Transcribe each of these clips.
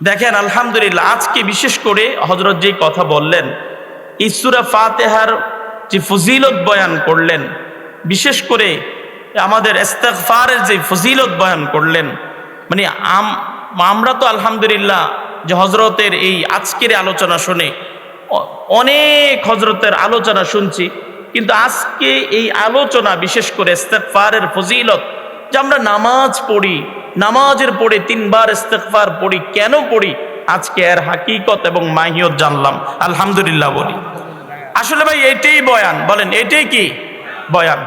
দেখেন, আলহামদুলিল্লাহ, আজকে বিশেষ করে হজরত যে কথা বললেন ইসুরা ফাতেহার যে ফজিলত বয়ান করলেন, বিশেষ করে আমাদের ইস্তেগফারের যে ফজিলত বয়ান করলেন মানে আম- আমরা তো আলহামদুলিল্লাহ যে হজরতের এই আজকের আলোচনা শুনে অনেক হজরতের আলোচনা শুনছি, কিন্তু আজকে এই আলোচনা বিশেষ করে ইস্তেগফারের ফজিলত যে আমরা নামাজ পড়ি নামাজের পড়ে তিনবার ইস্তেগফার পড়ি, কেন পড়ি? আজকে এর হাকিকত এবং মাহিয়ত জানলাম। আলহামদুলিল্লাহ বলি। আসলে ভাই, এটাই বয়ান। বলেন, এটাই কি? বয়ান।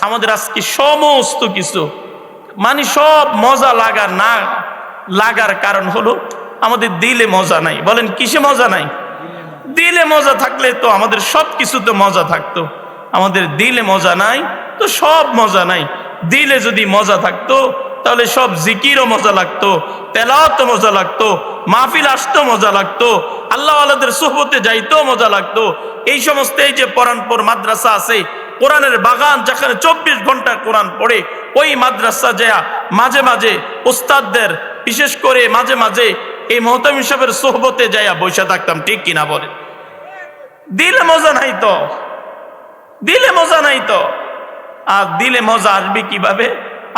আমাদের আজকে সমস্ত কিছু মানে সব মজা লাগার না লাগার কারণ হলো আমাদের দিলে মজা নাই। বলেন, কিসে মজা নাই? দিলে মজা থাকলে তো আমাদের সব কিছুতে মজা থাকতো। আমাদের দিলে মজা নাই, তো সব মজা নাই। দিলে যদি মজা থাকতো তাহলে সব জিকিরও মজা লাগতো তেলাওয়াত মজা লাগতো, মাহফিল আসতো মজা লাগতো আল্লাহ আলাদের সোহবতে যাইতেও মজা লাগতো। এই সমস্ত এই যে পরানপুর মাদ্রাসা আছে, কোরআনের বাগান যেখানে চব্বিশ ঘণ্টা কোরআন পড়ে, ওই মাদ্রাসা যা মাঝে মাঝে উস্তাদদের, বিশেষ করে মাঝে মাঝে এই মহতাম সাহেবের সোহবতে যাইয়া বসে থাকতাম, ঠিক কিনা বলে দিলে মজা নাই তো, দিলে মজা নাই তো। আর দিলে মজা আসবে কীভাবে?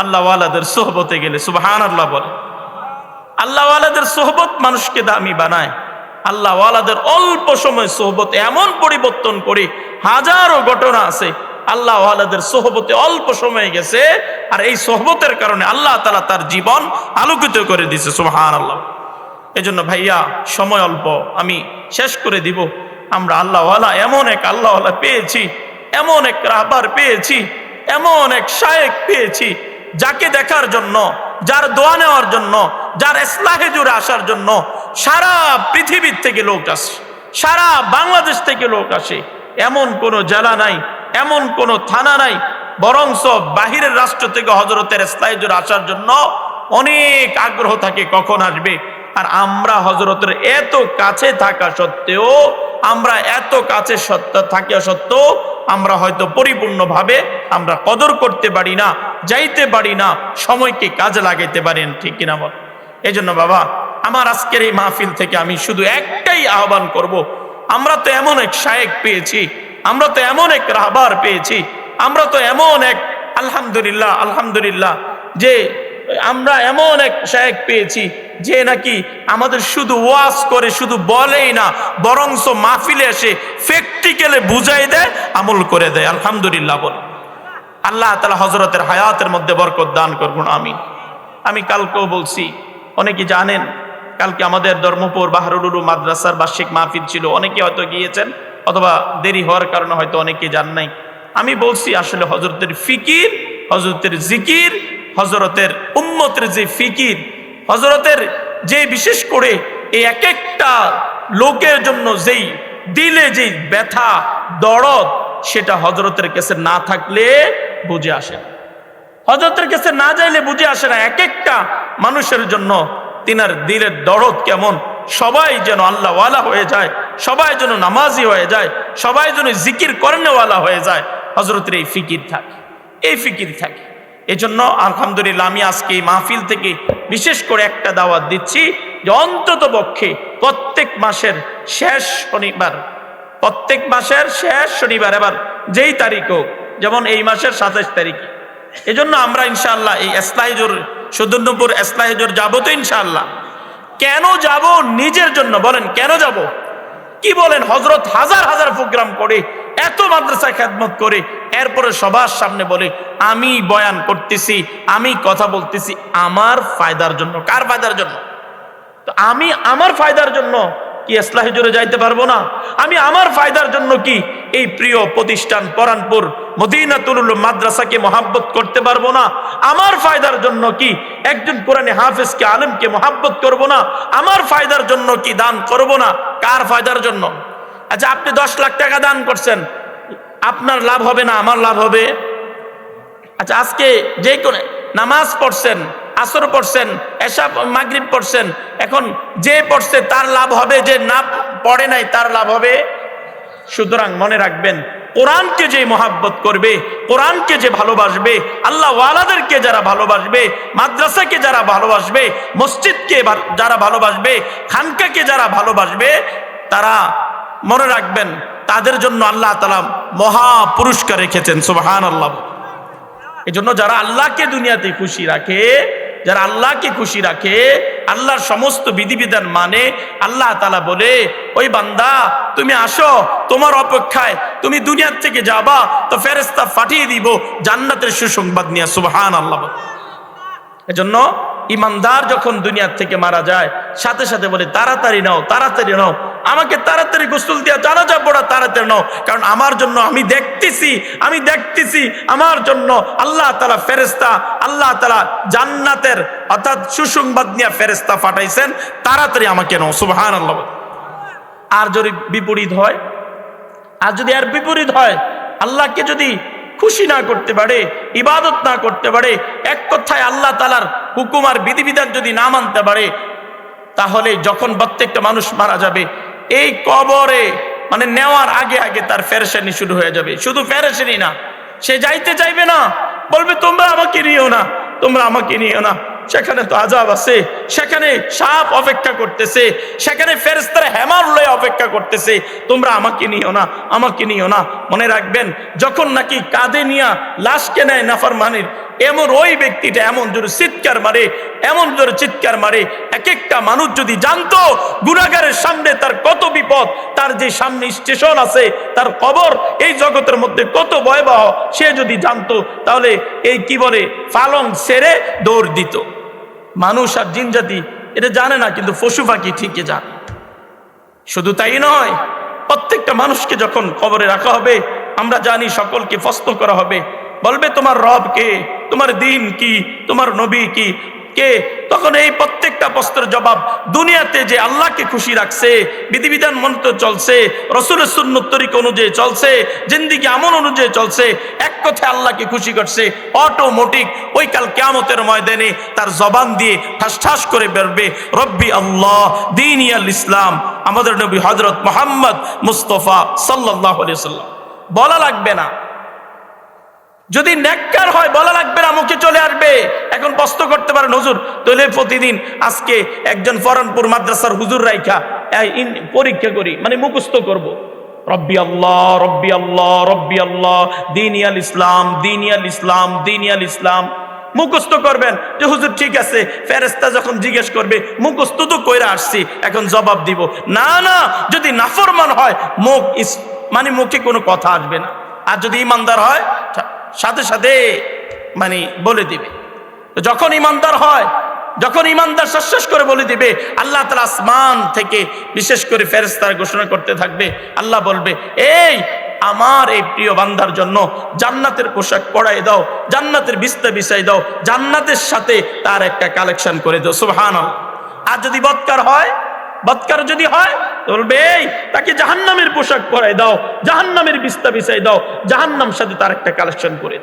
আল্লাহওয়ালাদের সোহবতে গেলে সুবাহান আল্লাহ বলে আল্লাহওয়ালাদের সোহবত মানুষকে দামি বানায়। আল্লাহওয়ালাদের অল্প সময় সোহবত এমন পরিবর্তন করে হাজারো ঘটনা আছে আল্লাহওয়ালাদের সোহবতে অল্প সময় গেছে, আর এই সোহবতের কারণে আল্লাহ তালা তার জীবন আলোকিত করে দিছে সুবাহান আল্লাহ এজন্য ভাইয়া, সময় অল্প, আমি শেষ করে দিব। আমরা আল্লাহওয়ালা এমন এক আল্লাহওয়ালা পেয়েছি, এমন এক রাহবার পেয়েছি, এমন এক শায়েক পেয়েছি যাকে দেখার জন্য, যার দোয়া নেওয়ার জন্য, যার ইসলাহে জুড়ে আসার জন্য সারা পৃথিবীর থেকে লোক আসে, সারা বাংলাদেশ থেকে লোক আসে। এমন কোনো জেলা নাই, এমন কোনো থানা নাই, বরংস বাহিরের রাষ্ট্র থেকে হজরতের ইসলাহে জুড়ে আসার জন্য অনেক আগ্রহ থাকে কখন আসবে। আর আমরা হজরতের এত কাছে থাকা সত্ত্বেও, আমরা এত কাছে সত্য থাকিয়া সত্ত্বেও আমরা হয়তো পরিপূর্ণভাবে আমরা কদর করতে পারি না। যাইতে পারি না, সময়কে কাজে লাগাইতে পারেন, ঠিক কিনা বল এই জন্য বাবা, আমার আজকের এই মাহফিল থেকে আমি শুধু একটাই আহ্বান করব। আমরা তো এমন এক শায়েক পেয়েছি, আমরা তো এমন এক রাহবার পেয়েছি, আমরা তো এমন এক আলহামদুলিল্লাহ আলহামদুলিল্লাহ, যে আমরা এমন এক শায়েক পেয়েছি, যে নাকি আমাদের শুধু ওয়াজ করে, শুধু বলেই না, বরংস মাহফিলে এসে প্র্যাকটিক্যালে বুঝাই দেয়, আমল করে দেয়, আলহামদুলিল্লাহ বল আল্লাহ তালা হজরতের হায়াতের মধ্যে বরকত দান করব আমি আমি কালকেও বলছি, অনেকে জানেন, কালকে আমাদের ধর্মপুর বাহারুলুলু মাদ্রাসার বার্ষিক মাহফিল ছিল, অনেকে হয়তো গিয়েছেন, অথবা দেরি হওয়ার কারণে হয়তো অনেকে যান নাই। আমি বলছি, আসলে হজরতের ফিকির হজরতের জিকির হজরতের উম্মতের যে ফিকির হজরতের যে বিশেষ করে এই এক একটা লোকের জন্য যেই দিলে যেই ব্যথা, দরদ সেটা হজরতের কাছে না থাকলে বুঝে আসে না। হজরতের কাছে না যাইলে বুঝে আসে না। এক একটা মানুষের জন্য তিনার দিলের দরদ কেমন? সবাই যেন আল্লাহওয়ালা হয়ে যায়, সবাই যেন নামাজি হয়ে যায়, সবাই যেন জিকির করেনেওয়ালা হয়ে যায়। হজরতের এই ফিকির থাকে, এই ফিকির থাকে। এই জন্য আলহামদুলিল্লাহ আমি আজকে এই মাহফিল থেকে বিশেষ করে একটা দাওয়াত দিচ্ছি যে অন্তত পক্ষে প্রত্যেক মাসের শেষ শনিবার প্রত্যেক মাসের শেষ শনিবার, এবার যেই তারিখ হোক, যেমন এই মাসের সাতাশ তারিখে। এজন্য আমরা ইনশাআল্লাহ এই এসলাহিজুর সুদর্ণপুর এসলাহিজুর যাব তো ইনশাআল্লাহ। কেন যাব? নিজের জন্য বলেন, কেন যাব? কি বলেন? হজরত হাজার হাজার প্রোগ্রাম করে, এত মাদ্রাসায় খেদমত করে, এরপরে সবার সামনে বলে, আমি বয়ান করতেছি, আমি কথা বলতেছি, আমার ফায়দার জন্য। কার ফায়দার জন্য? তো আমি আমার ফায়দার জন্য। কি ইসলাহি জোরে যাইতে পারব না? আমি আমার ফায়দার জন্য কি এই প্রিয় প্রতিষ্ঠান পরানপুর মদিনাতুল মাদ্রাসাকে মহাব্বত করতে পারব না? আমার ফায়দার জন্য কি একজন কোরআনে হাফেজকে, আলেমকে মহাব্বত করব না? আমার ফায়দার জন্য কি দান করব না? কার ফায়দার জন্য? আচ্ছা আপনি দশ লাখ টাকা দান করছেন। আপনার লাভ হবে না, আমার লাভ হবে। আচ্ছা আজকে যে কোনো নামাজ পড়ছেন আসর পড়ছেন এসব মাগরিব পড়ছেন, এখন যে পড়ছে তার লাভ হবে, যে না পড়ে নাই তার লাভ হবে। সুতরাং মনে রাখবেন, কোরআনকে যে মহাব্বত করবে, কোরআনকে যে ভালোবাসবে, আল্লাহ ওয়ালাদেরকে যারা ভালোবাসবে, মাদ্রাসাকে যারা ভালোবাসবে, মসজিদকে যারা ভালোবাসবে, খানকাকে যারা ভালোবাসবে, তারা মনে রাখবেন, তাদের জন্য আল্লাহ তালা মহা পুরস্কার রেখেছেন সুবাহান আল্লাহ এই জন্য যারা আল্লাহকে দুনিয়াতে খুশি রাখে যারা আল্লাহকে খুশি রাখে, আল্লাহর সমস্ত বিধিবিধান মানে আল্লাহ তালা বলে, ওই বান্দা, তুমি আসো, তোমার অপেক্ষায়, তুমি দুনিয়ার থেকে যাবা, তো ফেরেস্তা ফাটিয়ে দিব, জান্নাতের সুসংবাদ নিয়ে সুবহান আল্লাহ। এজন্য ইমানদার যখন দুনিয়ার থেকে মারা যায়, সাথে সাথে বলে, তাড়াতাড়ি নাও তাড়াতাড়ি নাও আমাকে তাড়াতাড়ি গোসল দিয়া জানাজা পড়া তাড়াতাড়ি নাও। কারণ আমার জন্য আমি দেখতেছি আমি দেখতেছি, আমার জন্য আল্লাহ তালা ফেরেস্তা আল্লাহ তালা জান্নাতের অর্থাৎ সুসংবাদ নিয়ে ফেরেস্তা পাঠাইছেন। তাড়াতাড়ি আমাকে নাও সুবহান আল্লাহ আর যদি বিপরীত হয়, আর যদি আর বিপরীত হয়, আল্লাহকে যদি খুশি না করতে পারে, ইবাদত না করতে পারে, এক কথায় আল্লাহ তালার হুকুম আর বিধিবিধান যদি না মানতে পারে, তাহলে যখন প্রত্যেকটা মানুষ মারা যাবে এই কবরে মানে নেওয়ার আগে আগে তার ফেরেশানি শুরু হয়ে যাবে। শুধু ফেরেশানি না, সে যাইতে চাইবে না। বলবে, তোমরা আমাকে নিও না, তোমরা আমাকে নিও না। সেখানে তো আজাব আছে, সেখানে সাপ অপেক্ষা করতেছে, সেখানে ফেরেস্তারা হেমার লয়ে অপেক্ষা করতেছে। তোমরা আমাকে নিও না, আমাকে নিও না, মনে রাখবেন, যখন নাকি কাঁধে নিয়া লাশকে নেয় নাফার মানির এমন ওই ব্যক্তিটা এমন জোরে চিৎকার মারে, এমন জোরে চিৎকার মারে এক একটা মানুষ যদি জানতো গুণাগারের সামনে তার কত বিপদ, তার যে সামনে স্টেশন আছে, তার কবর, এই জগতের মধ্যে কত ভয়াবহ, সে যদি জানতো, তাহলে এই কি বলে, পালং সেরে দৌড় দিত। মানুষ আর জিন জাতি এটা জানে না, কিন্তু পশু পাখি ঠিকই জানে। শুধু তাই নয়, প্রত্যেকটা মানুষকে যখন কবরে রাখা হবে, আমরা জানি সকলকে ফস্ত করা হবে, বলবে তোমার রব কে? তোমার দিন কি? তোমার নবী কি? কে তখন এই প্রত্যেকটা প্রশ্নের জবাব দুনিয়াতে যে আল্লাহকে খুশি রাখছে, বিধিবিধান মন্ত্র চলছে, রসুলের সুন্নত তরিকা অনুযায়ী চলছে, জিন্দিগি আমন অনুযায়ী চলছে, এক কথায় আল্লাহকে খুশি করছে অটোমেটিক ওই কাল কেয়ামতের ময়দানে তার জবান দিয়ে ঠাস ঠাস করে বেরবে, রব্বি আল্লাহ দিন ইয়াল ইসলাম, আমাদের নবী হজরত মোহাম্মদ মুস্তফা সাল্লাহ সাল্লাম বলা লাগবে না। যদি নেককার হয়, বলা লাগবে না, মুখে চলে আসবে। এখন প্রশ্ন করতে পারেন, হুজুর, তাহলে প্রতিদিন আজকে একজন ফরনপুর মাদ্রাসার হুজুর রাইখা পরীক্ষা করি মানে মুখস্থ করব। রব্বি আল্লাহ রব্বি আল্লাহ রব্বি আল্লাহ, দিনিয়াল ইসলাম দিনিয়াল ইসলাম দিনিয়াল ইসলাম। মুখস্থ করবেন, যে হুজুর, ঠিক আছে ফেরেস্তা যখন জিজ্ঞেস করবে, মুখস্থ তো কইরা আসছি, এখন জবাব দিব। না না, যদি নাফরমান হয়, মুখ মানে মুখে কোনো কথা আসবে না। আর যদি ইমানদার হয় সাথে সাথে মানে বলে দিবে। যখন ইমানদার হয়, যখন ইমানদার শ্বাস করে বলে দিবে, আল্লাহ তালা আসমান থেকে বিশেষ করে ফেরেস্তার ঘোষণা করতে থাকবে। আল্লাহ বলবে, এই আমার এই প্রিয় বান্দার জন্য জান্নাতের পোশাক পরাই দাও, জান্নাতের বিস্তা বিছাই দাও, জান্নাতের সাথে তার একটা কালেকশন করে দাও। সুবহান আর যদি বৎকার হয় বৎকার যদি হয়, বলবে, এই, তাকে জাহান্নামের পোশাক পরাই দাও, জাহান্নামের বিস্তা বিছাই দাও, জাহান্নাম সাথে তার একটা কালেকশন করে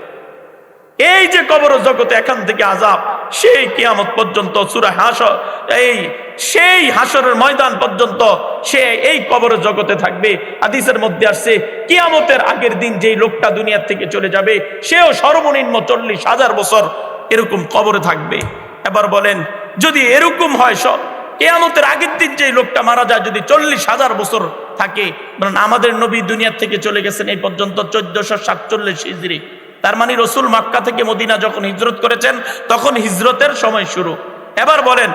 এই যে কবর জগতে এখান থেকে আজাব সেই কিয়ামত পর্যন্ত, সুরা হাস এই, সেই হাসরের ময়দান পর্যন্ত, সে এই কবর জগতে থাকবে। হাদিসের মধ্যে আসছে, কিয়ামতের আগের দিন যেই লোকটা দুনিয়ার থেকে চলে যাবে, সেও সর্বনিম্ন চল্লিশ হাজার বছর এরকম কবরে থাকবে। এবার বলেন, যদি এরকম হয় সব কেয়ামতের আগের দিন যে লোকটা মারা যায়, যদি চল্লিশ হাজার বছর থাকে বলেন আমাদের নবী দুনিয়ার থেকে চলে গেছেন এই পর্যন্ত চোদ্দশো সাতচল্লিশ হিজড়ি তার মানে রসুল মাক্কা থেকে মদিনা যখন হিজরত করেছেন, তখন হিজরতের সময় শুরু। এবার বলেন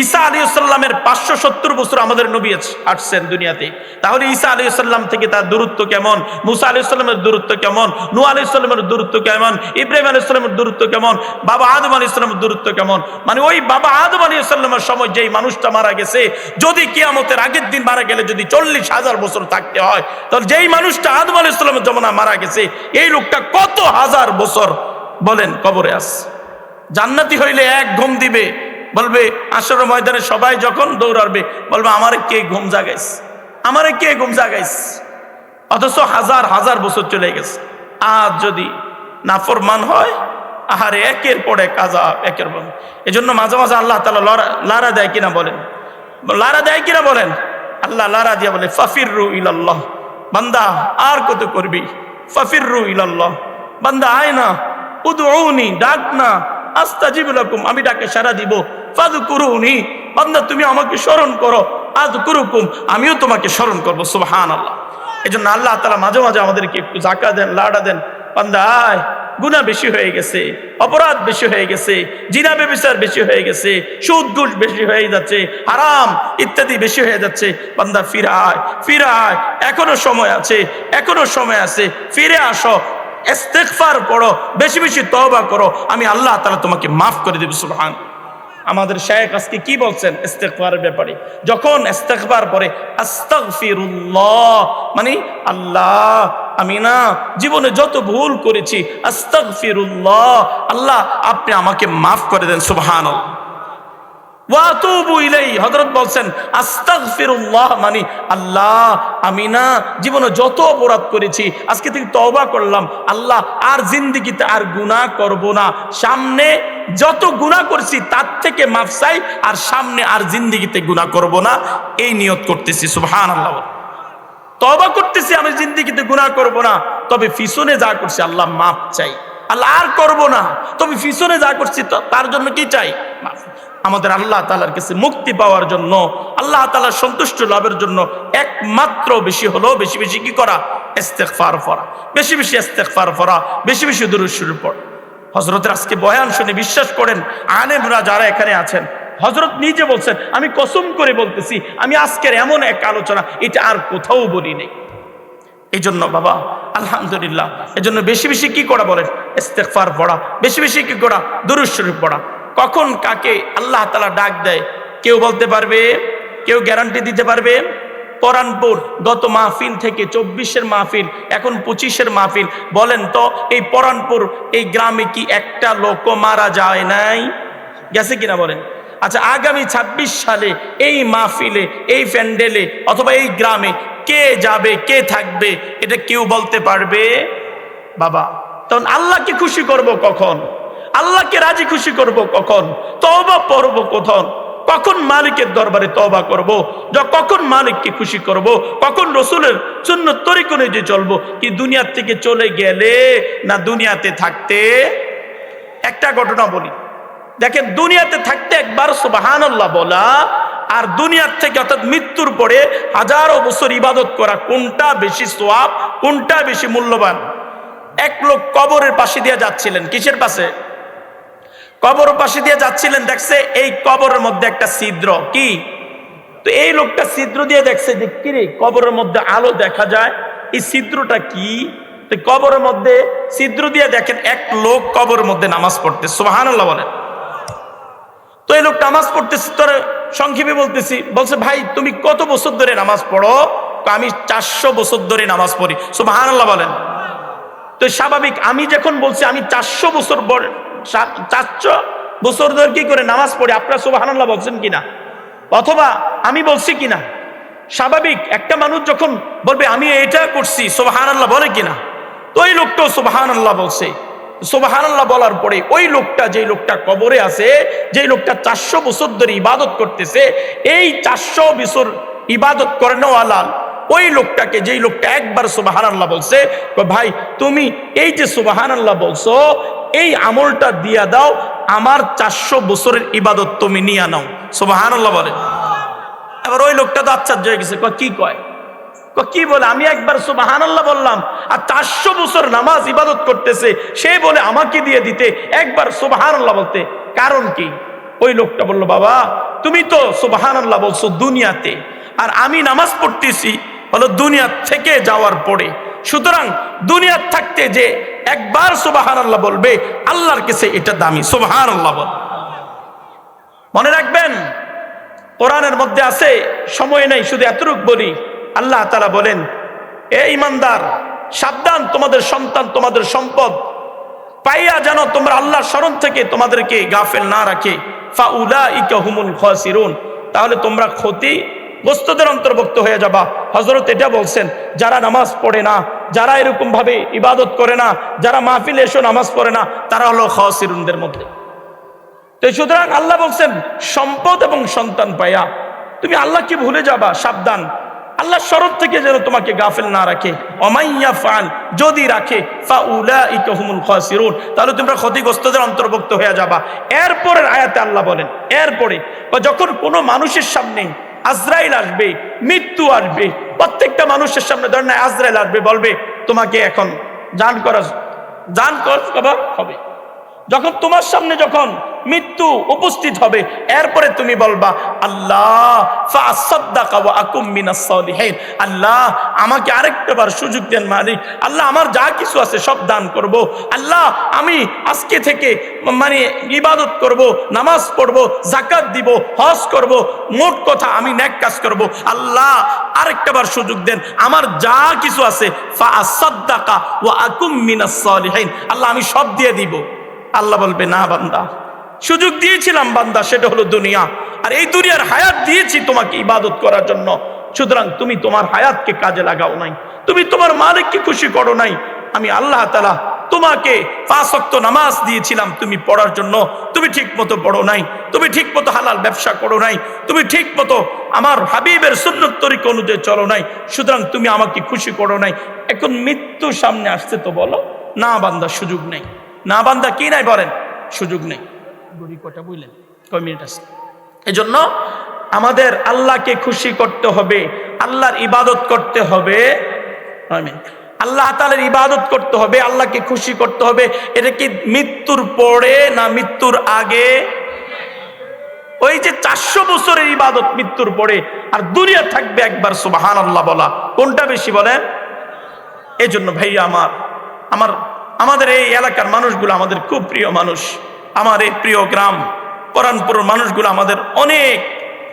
ঈসা আলী সাল্লামের পাঁচশো সত্তর বছর আমাদের নবী আসছেন দুনিয়াতে। তাহলে ঈসা আলী সাল্লাম থেকে তার দূরত্ব কেমন? মুসা আলী সাল্লামের দূরত্ব কেমন? নু আলী সাল্লামের দূরত্ব কেমন? ইব্রাহিম আলী সাল্লামের দূরত্ব কেমন? বাবা আদম আলী সাল্লামের দূরত্ব কেমন? মানে ওই বাবা আদম আলী সাল্লামের সময় যেই মানুষটা মারা গেছে, যদি কিয়ামতের আগের দিন মারা গেলে যদি চল্লিশ হাজার বছর থাকতে হয়, তাহলে যেই মানুষটা আদম আলী সাল্লামের জমানা মারা গেছে, এই লোকটা কত হাজার বছর বলেন কবরে আস জান্নাতি হইলে এক ঘুম দিবে। বলবে আসর ময়দানে সবাই যখন দৌড়াবে, বলবে, আমার কে ঘুম জাগাইস আমারে কে ঘুম জাগাইস অথচ হাজার হাজার বছর চলে গেছে। আর যদি নাফরমান হয়, আহার একের পর আজাব একের পর এই জন্য মাঝে মাঝে আল্লাহ তালা লারা দেয় কিনা বলেন? লারা দেয় কিনা বলেন? আল্লাহ লারা দিয়া বলে ফাফির রু ইলাল্লাহ। বান্দা, আর কত করবি? ফাফিররু ইলাল্লাহ। বান্দা, আয় না, উদউনি, ডাক না। আস্তাজিব লাকুম, আমি ডাকে সারা দিব। ফাদকুরুনি বান্দা, তুমি আমাকে স্মরণ করো। আযকুরুকুম, আমিও তোমাকে স্মরণ করব, সুবহানাল্লাহ। এজন্য আল্লাহ তাআলা মাঝে মাঝে আমাদেরকে একটু জাকা দেন লাড়া দেন। বান্দা, আয়, গুনাহ বেশি হয়ে গেছে, অপরাধ বেশি হয়ে গেছে, জিনা ব্যবচার বেশি হয়ে গেছে, সুদ ঘুষ বেশি হয়ে যাচ্ছে, হারাম ইত্যাদি বেশি হয়ে যাচ্ছে। বান্দা ফিরায় ফিরায় এখনও সময় আছে, এখনও সময় আছে, ফিরে আসো ইস্তেগফার পড়ো, বেশি বেশি তওবা করো, আমি আল্লাহ তাআলা তোমাকে মাফ করে দেব, সুবহান। আমাদের শেখ আজকে কি বলছেন ইস্তেগফারের ব্যাপারে? যখন ইস্তেগফার পরে আস্তাগফিরুল্লাহ মানে আল্লাহ, আমি না জীবনে যত ভুল করেছি, আস্তাগফিরুল্লাহ, আল্লাহ, আপনি আমাকে মাফ করে দেন, সুবহানাল্লাহ। ওয়াতুবু ইলাই হযরত বলছেন, আস্তাগফিরুল্লাহ মানে আল্লাহ, আমি যত অপরাধ করেছি তওবা করলাম, আল্লাহ আর আর না। সামনে যত গুনাহ করছি, তার থেকে মাফ চাই, আর সামনে আর জিন্দেগিতে গুনাহ করব না। এই নিয়ত করতেছি, সুবহানাল্লাহ। তবা করতেছি, আমি জিন্দিগিতে গুনাহ করব না। তবে পিছনে যা করছি, আল্লাহ মাফ চাই। আল্লাহ আর করব না। তবে পিছনে যা করছি তার জন্য কি চাই। আমাদের আল্লাহ তালার কাছে মুক্তি পাওয়ার জন্য, আল্লাহ তালার সন্তুষ্ট লাভের জন্য একমাত্র বেশি হলো বেশি বেশি কি করা? ইস্তেগফার পড়া। বেশি বেশি ইস্তেগফার পড়া, বেশি বেশি দুরূদ শরীফ পড়া। হজরতের আজকে বয়ান শুনে বিশ্বাস করেন আনেমরা যারা এখানে আছেন হজরত নিজে বলছেন, আমি কসম করে বলতেছি, আমি আজকের এমন এক আলোচনা, এটা আর কোথাও বলি নেই। এই জন্য বাবা, আলহামদুলিল্লাহ এই জন্য বেশি বেশি কি করা বলেন? ইস্তেগফার পড়া, বেশি বেশি কি করা? দুরূদ শরীফ পড়া। কখন কাকে আল্লাহ তালা ডাক দেয়? কেউ বলতে পারবে, কেউ গ্যারান্টি দিতে পারবে। পরানপুর গত মাহফিল থেকে চব্বিশের মাহফিল, এখন পঁচিশের মাহফিল। বলেন তো, এই পরানপুর, এই গ্রামে কি একটা লোক মারা যায় নাই? গেছে কিনা বলেন? আচ্ছা আগামী ২৬ সালে এই মাহফিলে, এই প্যান্ডেলে অথবা এই গ্রামে কে যাবে, কে থাকবে, এটা কেউ বলতে পারবে? বাবা, তখন আল্লাহকে খুশি করব কখন? আল্লাহকে রাজি খুশি করব কখন? তবা পড়ব কখন? কখন মালিকের দরবারে তবা করব? য- কখন মালিককে খুশি করব? কখন রসুলের জন্য তরিক অনুযায়ী চলবো? কি দুনিয়ার থেকে চলে গেলে না দুনিয়াতে থাকতে? একটা ঘটনা বলি। দেখেন, দুনিয়াতে থাকতে একবার সুবাহান আল্লাহ বলা, আর দুনিয়ার থেকে অর্থাৎ মৃত্যুর পরে হাজারো বছর ইবাদত করা কোনটা বেশি সোয়াব, কোনটা বেশি মূল্যবান? এক লোক কবরের পাশে দিয়ে যাচ্ছিলেন। কিসের পাশে? কবর পাশে দিয়ে যাচ্ছিলেন, দেখছে এই কবরের মধ্যে একটা ছিদ্র। কি? তো এই লোকটা ছিদ্র দিয়ে দেখছে যে কিরে কবরের মধ্যে আলো দেখা যায়? এই ছিদ্রটা কি? তো কবরের মধ্যে ছিদ্র দিয়ে দেখেন এক লোক কবরের মধ্যে নামাজ পড়তে। সুবহানাল্লাহ বলেন। তো এই লোক নামাজ পড়তেছি, তোর সংক্ষেপে বলতেছি, বলছে, ভাই, তুমি কত বছর ধরে নামাজ পড়ো? তো আমি চারশো বছর ধরে নামাজ পড়ি। সুবহানাল্লাহ বলেন। তো স্বাভাবিক, আমি যখন বলছি, আমি চারশো বছর চারশো বছর ধরে কি করে নামাজ পড়ি? আপনারা সুবহানাল্লাহ বলছেন কিনা? অথবা আমি বলছি কিনা? স্বাভাবিক, একটা মানুষ যখন বলবে, আমি এটা করছি, সুবহানাল্লাহ বলে কিনা? তো ওই লোকটাও সুবহানাল্লাহ বলছে। সুবহানাল্লাহ বলার পরে ওই লোকটা, যেই লোকটা কবরে আছে, যেই লোকটা চারশো বছর ধরে ইবাদত করতেছে, এই চারশো বছর ইবাদত করেনওয়ালা, ওই লোকটাকে, যেই লোকটা একবার সুবাহান আল্লাহ বলছে, ভাই, তুমি এই যে সুবাহান আল্লাহ বলছো এই আমলটা দিয়া দাও, আমার চারশো বছরের ইবাদত তুমি নিয়ে নাও। সুবাহান বলে। এবার ওই লোকটা তো আশ্চর্য হয়ে গেছে কি কয়? কি বলে? আমি একবার সুবাহান বললাম, আর চারশো বছর নামাজ ইবাদত করতেছে, সে বলে আমাকে দিয়ে দিতে, একবার সুবাহান বলতে। কারণ কি? ওই লোকটা বলল, বাবা, তুমি তো সুবাহান বলছো দুনিয়াতে, আর আমি নামাজ পড়তেছি হলো দুনিয়া থেকে যাওয়ার পরে। সুতরাং দুনিয়ার থাকতে যে একবার সুবাহান আল্লাহ বলবে, আল্লাহর কাছে এটা দামি সুবাহান আল্লাহ বল। মনে রাখবেন, কোরআনের মধ্যে আছে, সময় নেই, শুধু এতটুক বলি, আল্লাহ তারা বলেন, এ ইমানদার সাবধান, তোমাদের সন্তান, তোমাদের সম্পদ, পাইয়া যেন তোমরা আল্লাহর স্মরণ থেকে তোমাদেরকে গাফেল না রাখে। তাহলে তোমরা ক্ষতি বস্তুদের অন্তর্ভুক্ত হয়ে যাবা। হজরত এটা বলছেন, যারা নামাজ পড়ে না যারা এরকম ভাবে ইবাদত করে না, যারা মাহফিলে এসো নামাজ পড়ে না, তারা হলো খাসিরুনদের মধ্যে। তো সুতরাং আল্লাহ বলছেন, সম্পদ এবং সন্তান পাইয়া তুমি আল্লাহকে ভুলে যাবা, সাবধান। আল্লাহ শরৎ থেকে যেন তোমাকে গাফেল না রাখে। অমাইয়া ফাল যদি রাখে তাহলে তোমরা ক্ষতিগ্রস্তদের অন্তর্ভুক্ত হয়ে যাবা। এরপরের আয়াতে আল্লাহ বলেন, এরপরে, বা যখন কোনো মানুষের সামনে আজরাইল আসবে, মৃত্যু আসবে। প্রত্যেকটা মানুষের সামনে ধরেন আজরাইল আসবে, বলবে, তোমাকে এখন জান করা জান করা হবে। যখন তোমার সামনে যখন মৃত্যু উপস্থিত হবে, এরপরে তুমি বলবা, আল্লাহ আল্লাহ, আমাকে আরেকটা বার সুযোগ দেন মালিক। আল্লাহ, আমার যা কিছু আছে সব দান করব। আল্লাহ, আমি আজকে থেকে মানে ইবাদত করব, নামাজ পড়ব জাকাত দিব, হজ করব, মোট কথা আমি নেক কাজ করব। আল্লাহ, আরেকটা বার সুযোগ দেন। আমার যা কিছু আছে, ফাসাদ্দাকা ওয়া আকুম মিনাস আল্লাহ, আমি সব দিয়ে দিব। আল্লাহ বলবে, না বান্দা। সুযোগ দিয়েছিলাম বান্দা, সেটা হলো দুনিয়া। আর এই দুনিয়ার হায়াত দিয়েছি তোমাকে ইবাদত করার জন্য। সুতরাং তুমি তোমার হায়াতকে কাজে লাগাও নাই। তুমি তোমার মালিককে খুশি করো নাই। আমি আল্লাহ তালা তোমাকে পাঁচক্ত নামাজ দিয়েছিলাম, তুমি পড়ার জন্য। তুমি ঠিক মতো পড়ো নাই। তুমি ঠিক মতো হালাল ব্যবসা করো নাই। তুমি ঠিক মতো আমার হাবিবের সুন্নত তরিক অনুযায়ী চলো নাই। সুতরাং তুমি আমাকে খুশি করো নাই। এখন মৃত্যু সামনে আসছে তো বলো, না বান্দা, সুযোগ নেই। না বান্দা কি নাই বলেন? সুযোগ নেই। বুড়ি কটা বুঝলেন? কয় মিনিট আছে? এই জন্য আমাদের আল্লাহকে খুশি করতে হবে আল্লাহর ইবাদত করতে হবে। আল্লাহ তালের ইবাদত করতে হবে আল্লাহকে খুশি করতে হবে। এটা কি মৃত্যুর পরে না মৃত্যুর আগে? ওই যে চারশো বছরের ইবাদত মৃত্যুর পরে আর দুনিয়া থাকবে একবার সুবাহান আল্লাহ বলা। কোনটা বেশি বলেন? এই জন্য ভাইয়া আমার আমার আমাদের এই এলাকার মানুষগুলো আমাদের খুব প্রিয় মানুষ। আমার এই প্রিয় গ্রাম, পরানপুরের মানুষগুলো আমাদের অনেক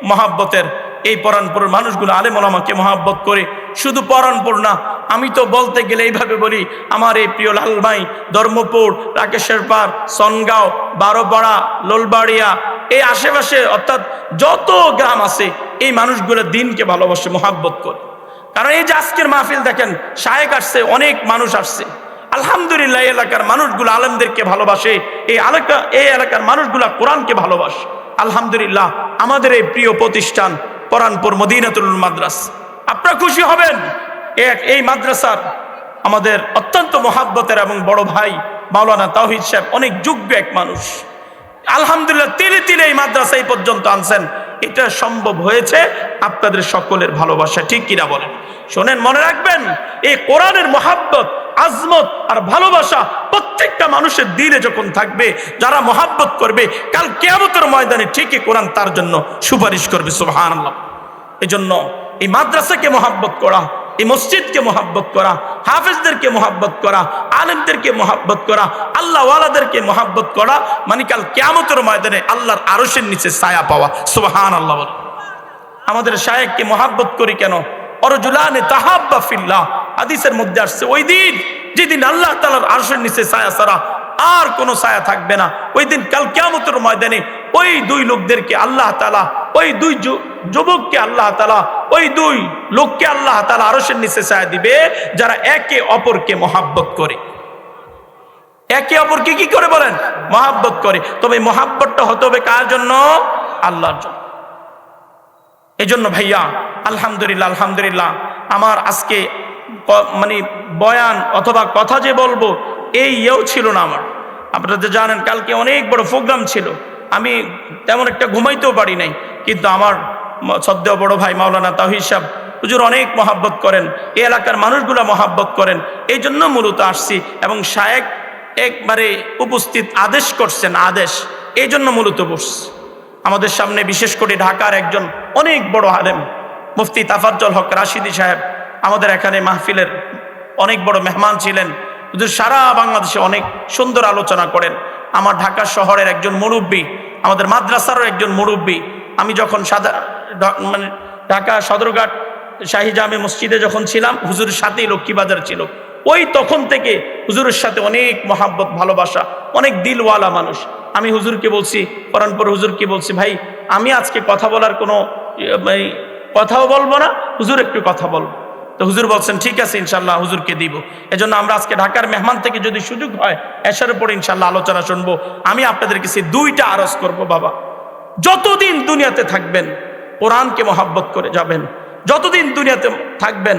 মহাব্বতের। এই পরানপুরের মানুষগুলো আলেমন আমাকে মহাব্বত করে। শুধু পরানপুর না, আমি তো বলতে গেলে এইভাবে বলি, আমার এই প্রিয় লালমাই, ধর্মপুর, রাকেশের পার সনগাঁও, বারোপাড়া, লোলবাড়িয়া, এই আশেপাশে অর্থাৎ যত গ্রাম আছে, এই মানুষগুলো দিনকে ভালোবাসে, মহাব্বত করে। কারণ এই যে আজকের মাহফিল দেখেন, শায়েক আসছে, অনেক মানুষ আসছে। আলহামদুলিল্লাহ, এই এলাকার মানুষগুলো আলেমদেরকে ভালোবাসে, এই এলাকা এই এলাকার মানুষগুলা কোরআনকে ভালোবাসে। আলহামদুলিল্লাহ, আমাদের এই প্রিয় প্রতিষ্ঠান পরানপুর মদিনাতুল মাদ্রাস। আপনারা খুশি হবেন? এক, এই মাদ্রাসার আমাদের অত্যন্ত মহাব্বতের এবং বড় ভাই মাওলানা তাহিদ সাহেব অনেক যোগ্য এক মানুষ। আলহামদুলিল্লাহ, তিলে তিলে এই মাদ্রাসা এই পর্যন্ত আনছেন। এটা সম্ভব হয়েছে আপনাদের সকলের ভালোবাসা, ঠিক কিনা বলেন? শোনেন, মনে রাখবেন, এই কোরআনের মহাব্বত, আজমত আর ভালোবাসা প্রত্যেকটা মানুষের দিলে যখন থাকবে, যারা মহাব্বত করবে, কাল কেয়ামতের ময়দানে ঠিকই কোরআন তার জন্য সুপারিশ করবে সুবাহ এই জন্য এই মাদ্রাসাকে মহাব্বত করা এই মসজিদকে মহাব্বত করা, হাফেজদেরকে মহাব্বত করা, আলেমদেরকে মহাব্বত করা আল্লাহ ওয়ালাদেরকে মহাব্বত করা মানে কাল কেয়ামতের ময়দানে আল্লাহর আরসের নিচে ছায়া পাওয়া। সুবাহান আল্লাহ আমাদের শায়েককে মহাব্বত করি কেন? অরজুলানে তাহাব্বা ফিল্লাহ। হাদিসের মধ্যে আসছে, ওই দিন যেদিন আল্লাহ তালার আরশের নিচে ছায়া ছাড়া আর কোনো ছায়া থাকবে না। ওই দিন কাল কেয়ামতের ময়দানে ওই দুই লোকদেরকে আল্লাহ তালা ওই দুই যুবককে আল্লাহ তালা ওই দুই লোককে আল্লাহ তালা আরশের নিচে ছায়া দিবে, যারা একে অপরকে মহাব্বত করে। একে অপরকে কি করে বলেন? মহাব্বত করে। তবে মহাব্বতটা হতে হবে কার জন্য? আল্লাহর জন্য। এই জন্য ভাইয়া, আলহামদুলিল্লাহ আলহামদুলিল্লাহ, আমার আজকে মানে বয়ান অথবা কথা যে বলব এই ইয়েও ছিল না আমার। আপনারা তো জানেন, কালকে অনেক বড় প্রোগ্রাম ছিল। আমি তেমন একটা ঘুমাইতেও পারি নাই, কিন্তু আমার সদ্য বড় ভাই মাওলানা তাহিদ সাহেব হুজুর অনেক মহাব্বত করেন, এই এলাকার মানুষগুলো মহাব্বত করেন। এই জন্য মূলত আসছি এবং শায়েক একবারে উপস্থিত আদেশ করছেন, আদেশ। এই জন্য মূলত বসছি। আমাদের সামনে বিশেষ করে ঢাকার একজন অনেক বড় আলেম, মুফতি তাফাজ্জল হক রাশিদি সাহেব। আমাদের এখানে মাহফিলের অনেক বড় মেহমান ছিলেন। হুজুর সারা বাংলাদেশে অনেক সুন্দর আলোচনা করেন। আমার ঢাকা শহরের একজন মুরব্বী আমাদের মাদ্রাসারও একজন মুরব্বী। আমি যখন সাদা মানে ঢাকা সদরঘাট শাহী জামে মসজিদে যখন ছিলাম হুজুরের সাথেই লক্ষ্মীবাজার ছিল। ওই তখন থেকে হুজুরের সাথে অনেক মহাব্বত ভালোবাসা অনেক দিলওয়ালা মানুষ। আমি হুজুরকে বলছি পরানপুর হুজুরকে বলছি ভাই আমি আজকে কথা বলার কোনো মানে, কথাও বলব না হুজুর একটু কথা বলব। তো হুজুর বলছেন, ঠিক আছে ইনশাল্লাহ হুজুরকে দিব। এজন্য আমরা আজকে ঢাকার মেহমান থেকে যদি সুযোগ হয় এসার পরে ইনশাল্লাহ আলোচনা শুনব। আমি আপনাদের কাছে দুইটা আরজ করব, বাবা। যতদিন দুনিয়াতে থাকবেন, কোরআনকে মহাব্বত করে যাবেন। যতদিন দুনিয়াতে থাকবেন,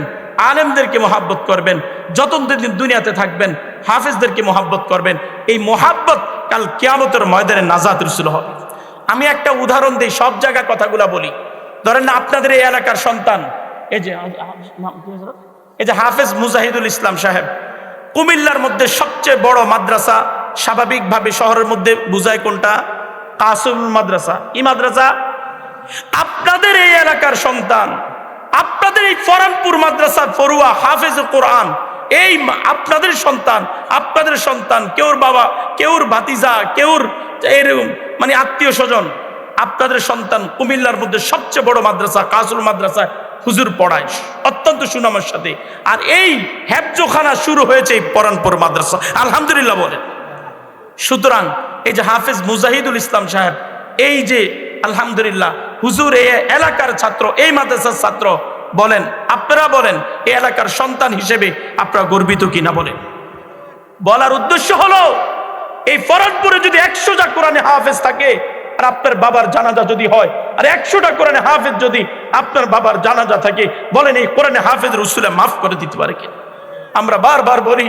আলেমদেরকে মোহাব্বত করবেন। যতদিন দুনিয়াতে থাকবেন, হাফেজদেরকে মোহাব্বত করবেন। এই মোহাব্বত কাল কিয়ামতের ময়দানে নাজাত রসুল হবে। আমি একটা উদাহরণ দিই, সব জায়গায় কথাগুলা বলি। ধরেন আপনাদের এই এলাকার সন্তান এই যে হাফেজ মুজাহিদুল ইসলাম সাহেব, কুমিল্লার মধ্যে সবচেয়ে বড় মাদ্রাসা, স্বাভাবিকভাবে শহরের মধ্যে বুঝায় কোনটা? কাসুল মাদ্রাসা। ই মাদ্রাসা? আপনাদের এই এলাকার সন্তান, আপনাদের এই ফরানপুর মাদ্রাসার ফরুয়া হাফেজ কোরআন, এই আপনাদের সন্তান আপনাদের সন্তান, কেউর বাবা, কেউর ভাতিজা, কেউর এরকম মানে আত্মীয় স্বজন, আপনাদের সন্তান কুমিল্লার মধ্যে সবচেয়ে বড় মাদ্রাসা কাজুল মাদ্রাসা। হুজুর পড়ায়। অত্যন্ত সুনামের সাথে। আর এই হ্যাবজোখানা শুরু হয়েছে এই পরানপুর মাদ্রাসা। আলহামদুলিল্লাহ বলেন। সুতরাং এই যে হাফেজ মুজাহিদুল ইসলাম সাহেব, এই যে আলহামদুলিল্লাহ হুজুর এই এলাকার ছাত্র, এই মাদ্রাসার ছাত্র বলেন, আপনারা বলেন এই এলাকার সন্তান হিসেবে আপনারা গর্বিত কিনা বলেন। বলার উদ্দেশ্য হলো, এই ফরজপুরে যদি একশোটা কোরআনে হাফেজ থাকে, আর আপনার বাবার জানাজা যদি হয়, আর একশোটা কোরআনে হাফেজ যদি আপনার বাবার জানাজা থাকে, বলেন এই কোরআনে হাফেজ রসুলে মাফ করে দিতে পারে কি আমরা বারবার বলি,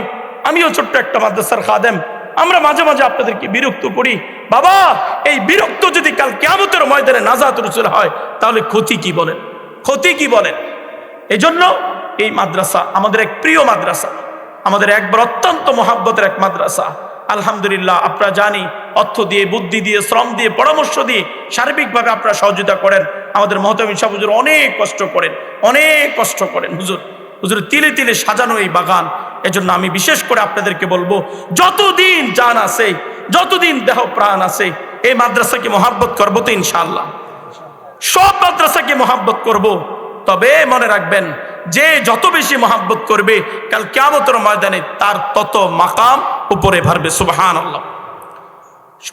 আমিও ছোট্ট একটা মাদ্রাসার খাদেম, আমরা মাঝে মাঝে আপনাদেরকে বিরক্ত করি, বাবা, এই বিরক্ত যদি কাল কেমতের ময়দানে নাজাত রসুল হয়, তাহলে ক্ষতি কি বলেন? ক্ষতি কি বলেন? এই জন্য এই মাদ্রাসা আমাদের এক প্রিয় মাদ্রাসা, আমাদের একবার অত্যন্ত মহাব্বতের এক মাদ্রাসা। আলহামদুলিল্লাহ, আপনারা জানি, অর্থ দিয়ে, বুদ্ধি দিয়ে, শ্রম দিয়ে, পরামর্শ দিয়ে, সার্বিকভাবে আপনারা সহযোগিতা করেন। আমাদের মহতামিন সাহেব হুজুর অনেক কষ্ট করেন, অনেক কষ্ট করেন। হুজুর হুজুর তিলে তিলে সাজানো এই বাগান, এজন্য আমি বিশেষ করে আপনাদেরকে বলব, যতদিন জান আছে, যতদিন দেহ প্রাণ আছে, এই মাদ্রাসাকে মহাব্বত করব তো ইনশাআল্লাহ। সব মাদ্রাসাকে মহাব্বত করব। তবে মনে রাখবেন, যে যত বেশি মহাব্বত করবে, কাল কেমতর ময়দানে তার তত মাকাম উপরে ভারবে সুবহান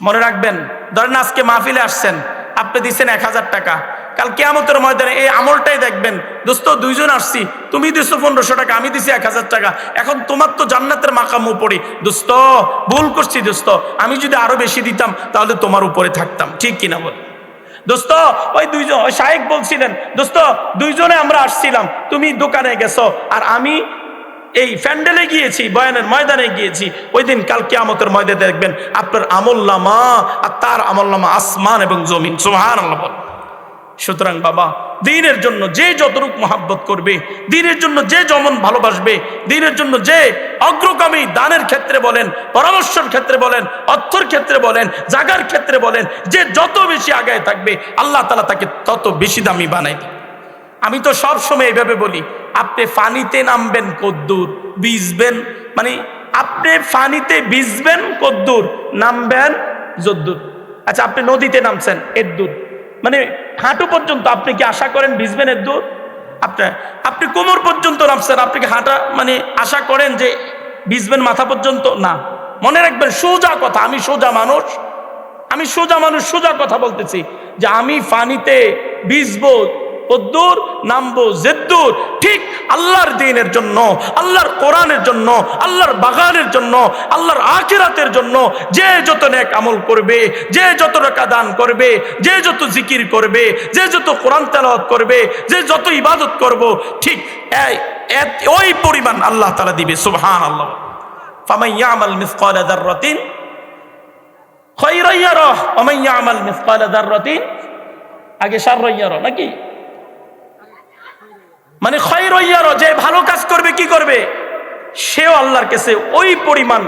মনে রাখবেন, ধরেন আজকে মাহফিলে আসছেন, আপনি দিচ্ছেন এক হাজার টাকা কাল কেয়ামতের ময়দানে এই আমলটাই দেখবেন, দোস্ত, দুইজন আসছি, তুমি দিছো পনেরোশো টাকা, আমি দিছি এক হাজার টাকা, এখন তোমার তো জান্নাতের মাকাম উপরে দোস্ত, ভুল করছি, দোস্ত, আমি যদি আরও বেশি দিতাম, তাহলে তোমার উপরে থাকতাম। ঠিক কিনা বল? দোস্ত, ওই দুইজন, ওই শাহেক বলছিলেন, দোস্ত, দুইজনে আমরা আসছিলাম, তুমি দোকানে গেছো, আর আমি এই প্যান্ডেলে গিয়েছি, বয়ানের ময়দানে গিয়েছি। ওই দিন কাল কিয়ামতের ময়দানে দেখবেন, আপনার আমল্লামা আর তার আমল্লামা আসমান এবং জমিন। সুহান সুতরাং বাবা, দিনের জন্য যে যতটুক মহাব্বত করবে, দিনের জন্য যে যেমন ভালোবাসবে, দিনের জন্য যে অগ্রগামী দানের ক্ষেত্রে বলেন, পরামর্শের ক্ষেত্রে বলেন, অর্থর ক্ষেত্রে বলেন, জাগার ক্ষেত্রে বলেন, যে যত বেশি আগায় থাকবে, আল্লাহ তালা তাকে তত বেশি দামি বানাই আমি তো সব সময় এইভাবে বলি, আপনি ফানিতে নামবেন কদ্দুর বিজবেন মানে আপনি ফানিতে বিজবেন কদ্দুর, নামবেন যদ্দুর। আচ্ছা আপনি নদীতে নামছেন, এর দূর মানে হাঁটু পর্যন্ত আপনি কি আশা করেন ভিজবেন এর দূর? আপনার আপনি কোমর পর্যন্ত নামছেন, আপনি কি হাঁটা মানে আশা করেন যে ভিজবেন মাথা পর্যন্ত? না। মনে রাখবেন, সোজা কথা, আমি সোজা মানুষ। আমি সোজা মানুষ, সোজা কথা বলতেছি যে আমি ফানিতে ভিজবো কদ্দুর নামবো জেদ্দুর। ঠিক আল্লাহর দিনের জন্য, আল্লাহর কোরআনের জন্য, আল্লাহর বাগানের জন্য, আল্লাহর আখিরাতের জন্য যে যত নেক আমল করবে, যে যত টাকা দান করবে, যে যত জিকির করবে, যে যত কোরআন তেলাওয়াত করবে, যে যত ইবাদত করব, ঠিক ওই পরিমাণ আল্লাহ তালা দিবে সুবহান আল্লাহ আগে সাররাইয়ার নাকি? মানে খৈরইয়ারও যে ভালো কাজ করবে, কি করবে? সেও আল্লাহর কাছে ওই পরিমাণ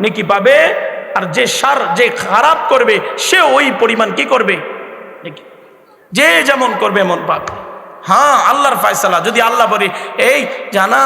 নাকি পাবে, আর যে সার, যে খারাপ করবে সে ওই পরিমাণ কি করবে? নেকি। যে যেমন করবে, এমন পাবে। হ্যাঁ আল্লাহর ফয়সালা, যদি আল্লাহ বলে, এই জানা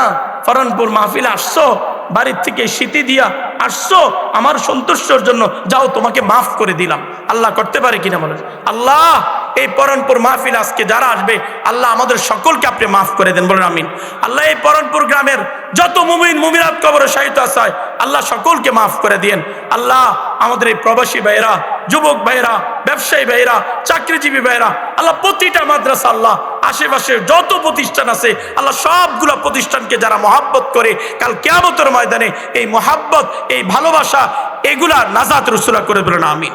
ফরনপুর মাহফিল আসছো, বাড়ির থেকে শীতি দিয়া আসছো, আমার সন্তুষ্টর জন্য যাও, তোমাকে মাফ করে দিলাম। আল্লাহ করতে পারে কিনা বলেন? আল্লাহ এই পরনপুর মাহফিল আজকে যারা আসবে, আল্লাহ আমাদের সকলকে আপনি মাফ করে দেন, বলেন আমিন। আল্লাহ এই পরনপুর গ্রামের যত মুমিন, মুমিনাত কবর সাহিত্য আসায় আল্লাহ সকলকে মাফ করে দিয়েন। আল্লাহ আমাদের এই প্রবাসী ভাইয়েরা, যুবক ভাইয়েরা, ব্যবসায়ী ভাইয়েরা, চাকরিজীবী ভাইয়েরা, আল্লাহ প্রতিটা মাদ্রাসা, আল্লাহ আশেপাশে যত প্রতিষ্ঠান আছে, আল্লাহ সবগুলো প্রতিষ্ঠানকে যারা মহাব্বত করে, কাল কেয়ামতের ময়দানে এই মহাব্বত, এই ভালোবাসা, এগুলা নাজাত রসুলা করে বলেন আমিন।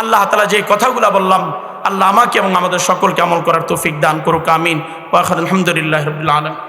আল্লাহ তালা যে কথাগুলা বললাম আল্লাহ আমাকে এবং আমাদের সকলকে আমল করার তৌফিক দান করুক আমিন। আলহামদুলিল্লাহ আলম